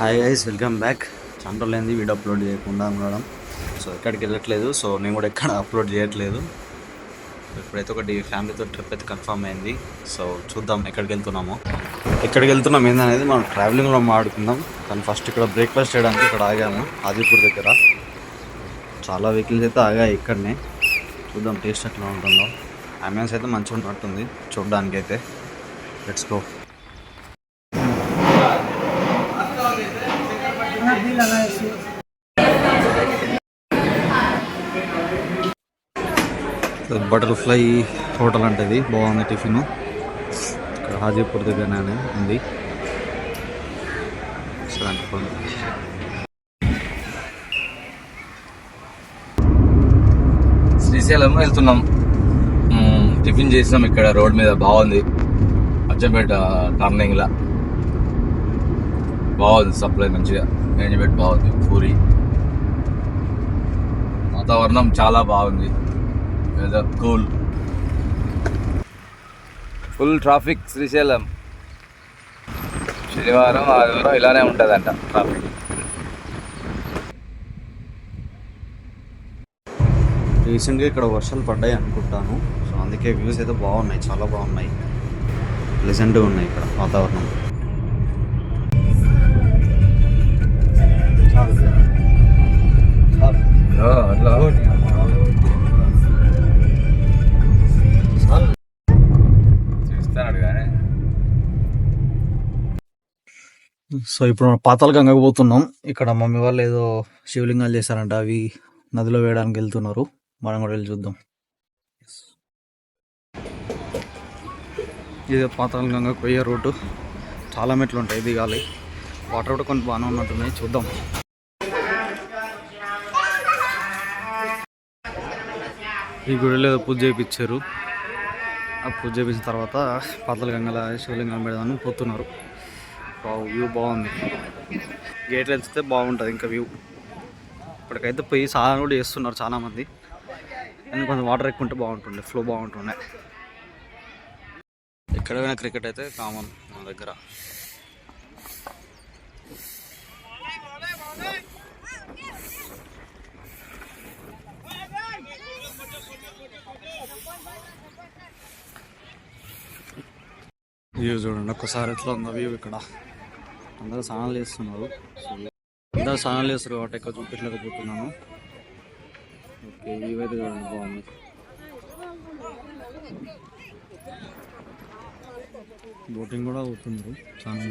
Hi guys welcome back చాలా రోజులైంది video upload చేయకుండా ఉండడం. సో ఎక్కడికి వెళ్ళట్లేదు. సో నేను కూడా ఎక్కడ అప్లోడ్ చేయట్లేదు. ఇప్పుడైతే ఒకటి ఫ్యామిలీతో ట్రిప్ అయితే కన్ఫర్మ్ అయింది. సో చూద్దాం ఎక్కడికి వెళ్తున్నామో. ఎక్కడికి వెళ్తున్నాం ఏందనేది మనం ట్రావెలింగ్లో మాడుకుందాం కానీ ఫస్ట్ ఇక్కడ బ్రేక్ఫాస్ట్ చేయడానికి ఇక్కడ ఆగాము ఆదిపూర్ దగ్గర. చాలా వెహికల్స్ అయితే ఆగాయి ఇక్కడనే. చూద్దాం టేస్ట్ ఎట్లా ఉంటుందో. అంబులెన్స్ అయితే మంచిగా ఉన్నట్టుంది చూడడానికి అయితే లెట్స్ గో బటర్ఫ్లై హోటల్ అంటే ఇది బాగుంది టిఫిన్. ఇక్కడ హాజీపూర్ దగ్గరనే ఉంది. శ్రీశైలం వెళ్తున్నాం. టిఫిన్ చేసినాం ఇక్కడ రోడ్ మీద. బాగుంది. అచ్చంపేట టర్నింగ్లా. బాగుంది సప్లై మంచిగా. మేనేజ్మెంట్ బాగుంది. పూరి. వాతావరణం చాలా బాగుంది. Weather cool. Full traffic Srisailam. శనివారం ఆదివారం ఇలానే ఉంటుందంట ట్రాఫిక్. రీసెంట్గా ఇక్కడ వర్షాలు పడ్డాయి అనుకుంటాను. సో అందుకే వ్యూస్ అయితే బాగున్నాయి చాలా బాగున్నాయి. ప్లెజెంట్గా ఉన్నాయి ఇక్కడ వాతావరణం. అట్లా. సో ఇప్పుడు మనం పాతాల గంగకు పోతున్నాం. ఇక్కడ మమ్మీ వాళ్ళు ఏదో శివలింగాలు చేశారంట అవి నదిలో వేయడానికి వెళ్తున్నారు. మనం కూడా వెళ్ళి చూద్దాం. ఇది పాతాల గంగ పోయే రోడ్డు చాలా మెట్లు ఉంటాయి దిగాలి వాటర్ కూడా కొంచెం బాగానే ఉన్నట్టున్నాయి. చూద్దాం. ఈ గుడిలో ఏదో పూజ చేయించారు ఆ పూజ చేయించిన తర్వాత పాతల గంగల శివలింగం పెడదామని పోతున్నారు. వ్యూ బాగుంది. గేట్లు వెళ్తే బాగుంటుంది ఇంకా వ్యూ. ఇప్పటికైతే పోయి సాధన కూడా చేస్తున్నారు చాలా మంది కానీ కొంచెం వాటర్ ఎక్కువ ఉంటే బాగుంటుండే ఫ్లో బాగుంటుండే. ఎక్కడైనా క్రికెట్ అయితే కామన్ మా దగ్గర. వ్యూ చూడండి ఒక్కసారి ఎట్లా ఉందో వ్యూ ఇక్కడ. అందరూ స్నానాలు చేస్తున్నారు. అందరూ స్నానాలు చేస్తారు కాబట్టి ఎక్కువ చూపించలేకపోతున్నాను. ఓకే అయితే చూడండి బాగుంది. బోటింగ్ కూడా అవుతున్నారు చాలా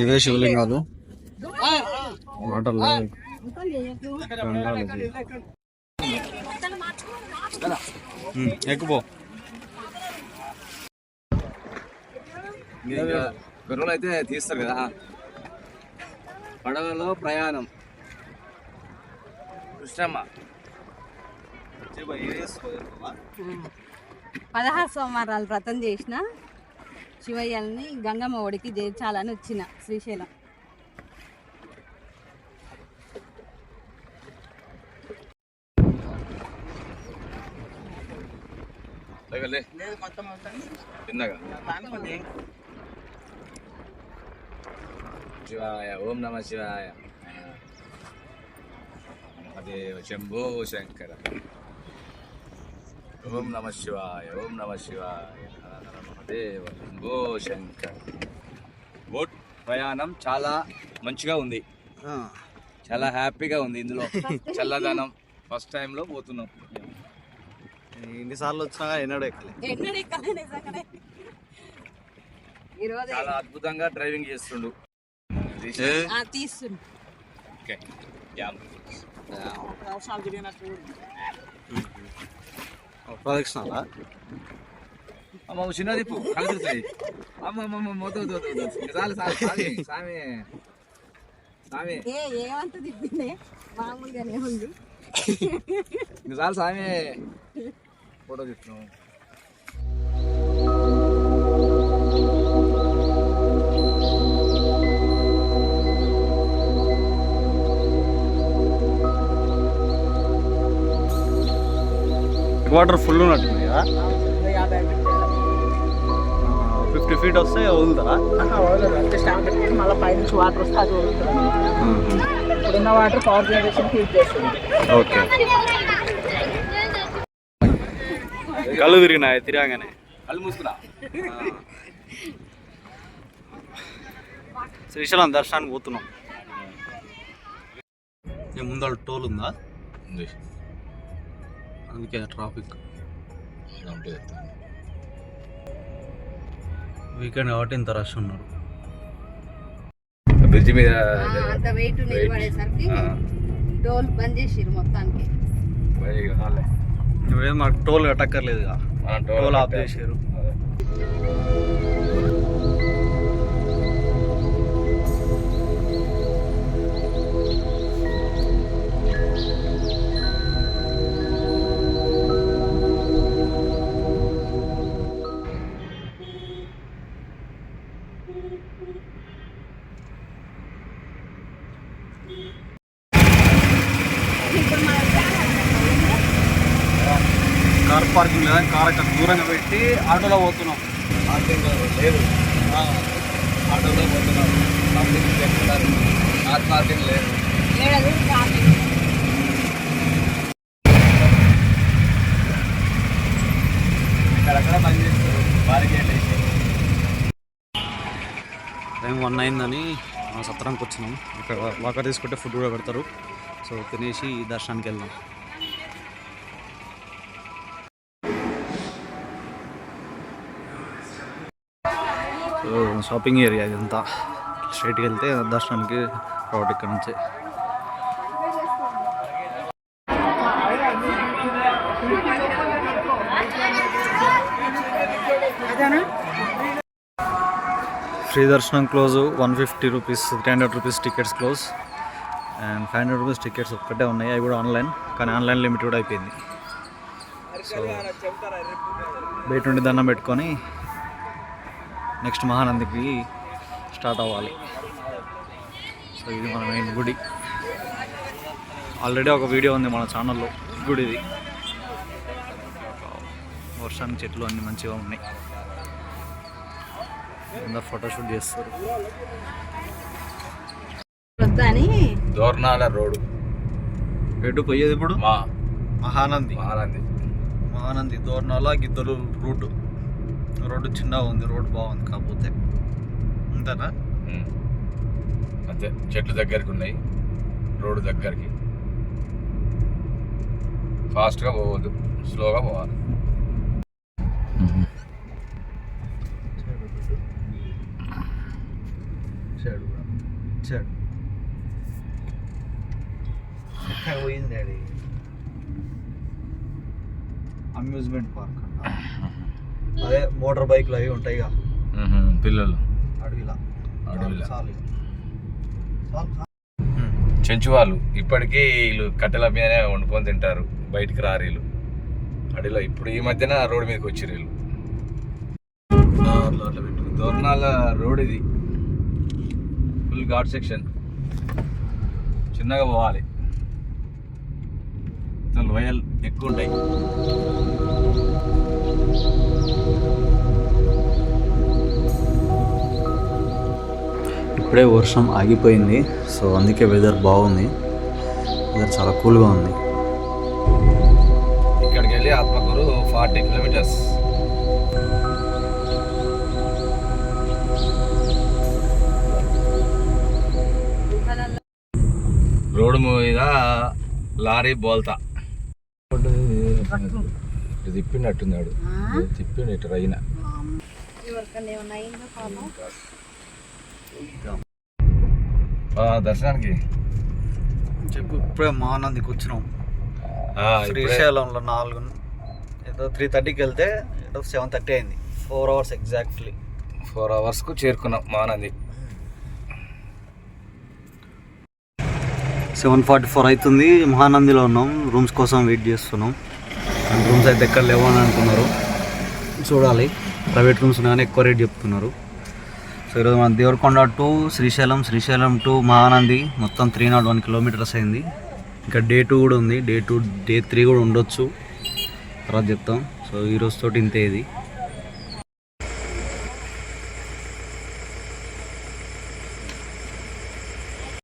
ఇవే శివలింగాలు. ఉమ్, ఎక్కుపో గొర్రెలు అయితే తీస్తారు కదా. పడవలో ప్రయాణం. కృష్ణమ్మ. పదహారు సోమవారాలు వ్రతం చేసిన శివయ్యల్ని గంగమ్మ ఒడికి చేర్చాలని వచ్చిన శ్రీశైలం. లేకలే. తిన్నగా? శివాయ ఓం నమ శివాయ. అదే శంభో శంకర. ఓం నమ శివాయ ఓం నమ శివాయ. మహాదేవ శంభో శంకర. బోట్ ప్రయాణం చాలా మంచిగా ఉంది. చాలా హ్యాపీగా ఉంది ఇందులో. చల్లదనం. ఫస్ట్ టైంలో పోతున్నాం. ఎన్నిసార్లు వచ్చినా ఎన్నడూ ఎక్కలే. ఎన్నడూ ఎక్కలే నిజంగానే. ఈరోజు చాలా అద్భుతంగా డ్రైవింగ్ చేస్తుండు ఆ, తీస్తున్నా ఓకే యా ప్రదక్షిణాలా అమ్మ ఓ చిన్న దిప్పు కలుగుతాయి అమ్మ అమ్మ అమ్మ వద్దు వద్దు వద్దు వద్దు చాలు చాలు స్వామి స్వామి స్వామి ఏ ఏమంత తిప్పిందే మామూలుగానే ఉంది ఇంక చాలు స్వామి ఫోటో తీసుకున్నాం వాటర్ ఫుల్ ఉన్నట్టుంది కదా. ఫిఫ్టీ ఫీట్ వస్తే వదులుతారా? మళ్ళీ పైనుంచి వాటర్ వస్తే అది వదులుతుంది ఇప్పుడున్న వాటర్ పవర్ జనరేషన్ యూజ్ చేస్తుంది. ఓకే. కళ్ళు తిరిగినాయి తిరగానే కళ్ళు మూసుకున్నా శ్రీశైలం దర్శనానికి పోతున్నాం. ఈ ముందర టోల్ ఉందా. అందుకే ట్రాఫిక్. వీకెండ్ కాబట్టి ఇంత రష్ ఉన్నారు. బ్రిడ్జ్ మీద అంత వెయిట్ నిలబడేసరికి డోల్ బంద్ చేసిరు మొత్తానికి. మాకు టోల్ కట్టక్కర్లేదుగా. టోల్ ఆఫ్ చేసారు లేదా కార్ అక్కడ దూరంగా పెట్టి ఆటోలో పోతున్నాం. లేదు. ఆటోలో పోతున్నారు పబ్లిక్ చెప్తున్నారు కార్ పార్కింగ్ లేదు. ఏడదు ట్రాఫిక్ ఇక్కడక్కడ బంద్ చేస్తారు. బారికేట్ వేసి. టైం వన్ అయిందని సత్రానికి వచ్చినాం. ఇక్కడ వాకర్ తీసుకుంటే ఫుడ్ కూడా పెడతారు. సో తినేసి దర్శనానికి వెళ్దాం. షాపింగ్ ఏరియా ఇదంతా. స్ట్రైట్కి వెళ్తే దర్శనానికి రోడ్ ఇక్కడ నుంచి. ఫ్రీ దర్శనం close one fifty rupees three hundred rupees tickets close. And five hundred rupees tickets ఒక్కటే ఉన్నాయి అవి కూడా ఆన్లైన్ కానీ ఆన్లైన్ లిమిట్ కూడా అయిపోయింది. సో బయట నుండి దండం పెట్టుకొని నెక్స్ట్ మహానందికి స్టార్ట్ అవ్వాలి. సో ఇది మన మెయిన్ గుడి. ఆల్రెడీ ఒక వీడియో ఉంది మన ఛానల్లో గుడిది వర్షానికి చెట్లు అన్నీ మంచిగా ఉన్నాయి. అందరు ఫోటోషూట్ చేస్తారు? దోర్నాల రోడ్డు ఎటు పోయేది ఇప్పుడు? మా మహానంది. మహానంది. మహానంది దోర్నాల గిద్దరు రూట్. రోడ్డు చిన్నగా ఉంది రోడ్డు బాగుంది కాకపోతే. అంతేనా. అంతే. చెట్లు దగ్గరికి ఉన్నాయి రోడ్డు దగ్గరికి. ఫాస్ట్గా పోవద్దు స్లోగా పోవాలి. ఎక్కడ పోయింది డాడీ? అమ్యూజ్మెంట్ పార్క్ అంట. అదే మోటార్ బైక్లు అవి ఉంటాయిగా. ఉహుం. పిల్లలు. అడవిలా. చెంచు వాళ్ళు ఇప్పటికీ వీళ్ళు కట్టెల మీదనే వండుకొని తింటారు. బయటికి రారు వీళ్ళు. అడవిలో ఇప్పుడు ఈ మధ్యన రోడ్డు మీదకి వచ్చారు వీళ్ళు. దోర్నాల రోడ్ ఇది. ఫుల్ ఘాట్ సెక్షన్ చిన్నగా పోవాలి. మొత్తం లోయలు ఎక్కువ ఉంటాయి ఇప్పుడే వర్షం ఆగిపోయింది సో అందుకే వెదర్ బాగుంది. వెదర్ చాలా కూల్గా ఉంది. ఇక్కడికి వెళ్ళి ఆత్మకూరు ఫార్టీ కిలోమీటర్స్. రోడ్డు మీద లారీ బోల్తా. తిప్పినట్టున్నాడు. తిప్పిండు ఇటు రైన. దర్శనానికి. చెప్పు ఇప్పుడే మహానందికి వచ్చినాం. శ్రీశైలంలో నాలుగు ఏదో త్రీ థర్టీకి వెళ్తే ఏదో సెవెన్ థర్టీ అయింది. ఫోర్ అవర్స్ ఎగ్జాక్ట్లీ ఫోర్ అవర్స్కు చేరుకున్నాం మానంది సెవెన్ ఫార్టీ ఫోర్ అవుతుంది. మహానందిలో ఉన్నాం. రూమ్స్ కోసం వెయిట్ చేస్తున్నాం. అండ్ రూమ్స్ అయితే ఎక్కడ లేవు అని అంటున్నారు చూడాలి. ప్రైవేట్ రూమ్స్ ఉన్నాయని ఎక్కువ రేట్ చెప్తున్నారు. సో ఈరోజు మన దేవరకొండ టు శ్రీశైలం శ్రీశైలం టు మహానంది. మొత్తం త్రీ నాట్ వన్ కిలోమీటర్స్ అయింది. ఇంకా డే టూ కూడా ఉంది. డే టూ డే త్రీ కూడా ఉండొచ్చు. తర్వాత చెప్తాం. సో ఈరోజుతో తోటి ఇంతే ఇది.